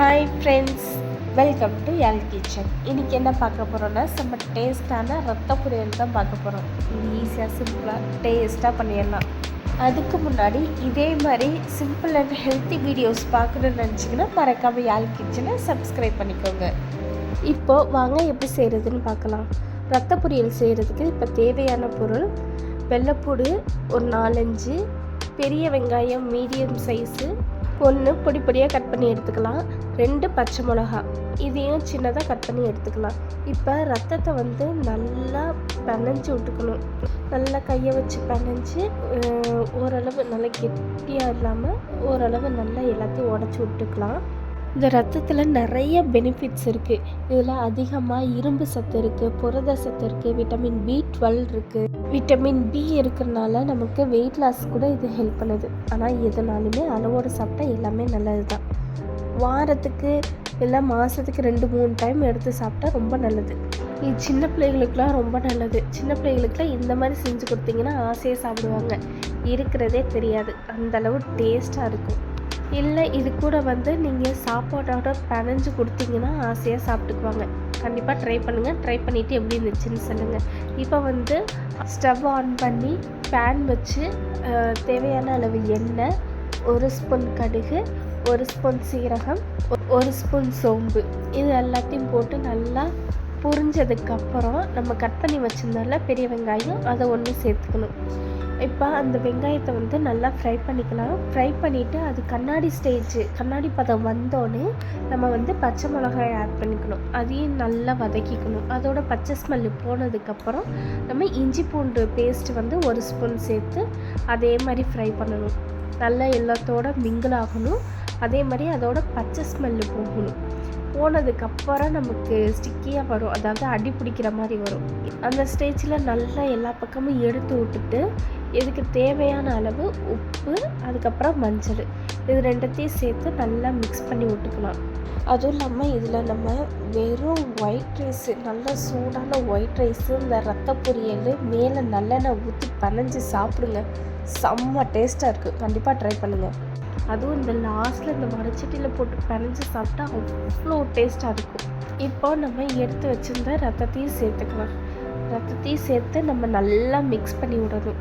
Hi friends welcome to L kitchen இன்றைக்கி என்ன பார்க்க போகிறோன்னா செம்ம டேஸ்ட்டான ரத்த பொரியல் தான் பார்க்க போகிறோம் ஈஸியாக சிம்பிளாக டேஸ்ட்டாக பண்ணிடலாம். அதுக்கு முன்னாடி இதே மாதிரி சிம்பிள் அண்ட் ஹெல்த்தி வீடியோஸ் பார்க்கணுன்னு நினச்சிங்கன்னா மறக்காமல் யாழ் கிச்சனை சப்ஸ்கிரைப் பண்ணிக்கோங்க. இப்போது வாங்க எப்படி செய்கிறதுன்னு பார்க்கலாம். ரத்த பொரியல் செய்கிறதுக்கு இப்போ தேவையான பொருள் வெள்ளைப்பூடு ஒரு நாலஞ்சு பெரிய வெங்காயம் மீடியம் சைஸு ஒன்று பொடி பொடியாக கட் பண்ணி எடுத்துக்கலாம். ரெண்டு பச்சை மிளகா. இதையும் சின்னதாக கட் பண்ணி எடுத்துக்கலாம். இப்போ ரத்தத்தை வந்து நல்லா பிணைஞ்சு விட்டுக்கணும். நல்லா கையை வச்சு பிணைஞ்சு ஓரளவு நல்லா கெட்டியாக இல்லாமல் ஓரளவு நல்லா எல்லாத்தையும் உடச்சி விட்டுக்கலாம். இந்த ரத்தத்தில் நிறைய பெனிஃபிட்ஸ் இருக்குது இதில் அதிகமாக இரும்பு சத்து இருக்குது புரத சத்து இருக்குது விட்டமின் பி டுவெல் இருக்குது விட்டமின் பி இருக்கிறனால நமக்கு வெயிட் லாஸ் கூட இது ஹெல்ப் பண்ணுது. ஆனால் எதுனாலுமே அளவோடு சாப்பிட்டா எல்லாமே நல்லது தான் வாரத்துக்கு இல்லை மாதத்துக்கு ரெண்டு மூணு டைம் எடுத்து சாப்பிட்டா ரொம்ப நல்லது. இது சின்ன பிள்ளைகளுக்குலாம் ரொம்ப நல்லது. சின்ன பிள்ளைகளுக்குலாம் இந்த மாதிரி செஞ்சு கொடுத்தீங்கன்னா ஆசையாக சாப்பிடுவாங்க. இருக்கிறதே தெரியாது. அந்தளவு டேஸ்ட்டாக இருக்கும். இல்லை இது கூட வந்து நீங்கள் சாப்பாட்டோட பிணைஞ்சு கொடுத்தீங்கன்னா ஆசையாக சாப்பிட்டுக்குவாங்க. கண்டிப்பாக ட்ரை பண்ணுங்கள் ட்ரை பண்ணிவிட்டு எப்படி இருந்துச்சுன்னு சொல்லுங்கள் இப்போ வந்து ஸ்டவ் ஆன் பண்ணி பேன் வச்சு தேவையான அளவு எண்ணெய் ஒரு ஸ்பூன் கடுகு ஒரு ஸ்பூன் சீரகம் ஒரு ஸ்பூன் சோம்பு. இது எல்லாத்தையும் போட்டு நல்லா புரிஞ்சதுக்கப்புறம் நம்ம கட் பண்ணி வச்சுருந்தோம்ல பெரிய வெங்காயம் அதை ஒன்று சேர்த்துக்கணும். இப்போ அந்த வெங்காயத்தை வந்து நல்லா ஃப்ரை பண்ணிக்கலாம். ஃப்ரை பண்ணிவிட்டு அது கண்ணாடி ஸ்டேஜு கண்ணாடி பதம் வந்தோடனே நம்ம வந்து பச்சை மிளகாய் ஆட் பண்ணிக்கணும். அதையும் நல்லா வதக்கிக்கணும். அதோட பச்சை ஸ்மெல்லு போனதுக்கப்புறம் நம்ம இஞ்சி பூண்டு பேஸ்ட் வந்து ஒரு ஸ்பூன் சேர்த்து அதே மாதிரி ஃப்ரை பண்ணணும். நல்லா எல்லாத்தோட மிங்கிள் ஆகணும். அதே மாதிரி அதோட பச்சை ஸ்மெல்லு போகணும். போனதுக்கப்புறம் நமக்கு ஸ்டிக்கியாக வரும். அதாவது அடி பிடிக்கிற மாதிரி வரும். அந்த ஸ்டேஜில் நல்லா எல்லா பக்கமும் எடுத்து விட்டுட்டு இதுக்கு தேவையான அளவு உப்பு அதுக்கப்புறம் மஞ்சள். இது ரெண்டத்தையும் சேர்த்து நல்லா மிக்ஸ் பண்ணி விட்டுக்கலாம். அதுவும் இல்லாமல் இதில் நம்ம வெறும் ஒயிட் ரைஸு நல்ல சூடான ஒயிட் ரைஸு இந்த ரத்த பொரியல் மேலே நல்லெண்ணெய் ஊற்றி பனைஞ்சு சாப்பிடுங்க. செம்ம டேஸ்ட்டாக இருக்குது கண்டிப்பாக ட்ரை பண்ணுங்கள் அதுவும் இந்த லாஸ்ட்டில் இந்த மரச்சட்டியில் போட்டு பிணைஞ்சு சாப்பிட்டா அவ்வளோ டேஸ்ட்டாக இருக்கும். இப்போ நம்ம எடுத்து வச்சுருந்த ரத்தத்தையும் சேர்த்துக்கலாம். ரத்தத்தையும் சேர்த்து நம்ம நல்லா மிக்ஸ் பண்ணி விடணும்.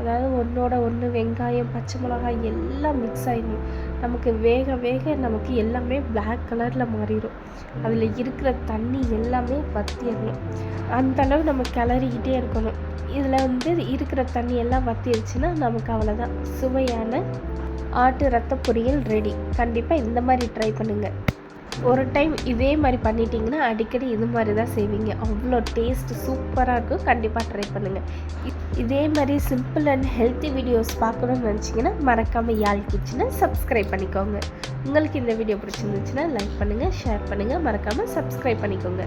அதாவது ஒன்றோட ஒன்று வெங்காயம் பச்சை மிளகாய் எல்லாம் மிக்ஸ் ஆகிடும் நமக்கு வேக வேக நமக்கு எல்லாமே பிளாக் கலரில் மாறிடும். அதில் இருக்கிற தண்ணி எல்லாமே வத்திடணும் அந்தளவு நம்ம கிளறிக்கிட்டே இருக்கணும். இதில் வந்து இருக்கிற தண்ணி எல்லாம் வத்திருச்சுன்னா நமக்கு அவ்வளோதான் சுவையான ஆட்டு ரத்த பொரியல் ரெடி கண்டிப்பாக இந்த மாதிரி ட்ரை பண்ணுங்கள் ஒரு டைம் இதே மாதிரி பண்ணிட்டீங்கன்னா அடிக்கடி இது மாதிரி தான் செய்வீங்க. அவ்வளோ டேஸ்ட் சூப்பராக இருக்கும். கண்டிப்பாக ட்ரை பண்ணுங்கள் இதே மாதிரி சிம்பிள் அண்ட் ஹெல்த்தி வீடியோஸ் பார்க்கணும்னு நினச்சிங்கன்னா மறக்காமல் யாழ் கிச்சனை சப்ஸ்கிரைப் பண்ணிக்கோங்க. உங்களுக்கு இந்த வீடியோ பிடிச்சிருந்துச்சுன்னா லைக் பண்ணுங்கள் ஷேர் பண்ணுங்கள் மறக்காமல் சப்ஸ்கிரைப் பண்ணிக்கோங்க.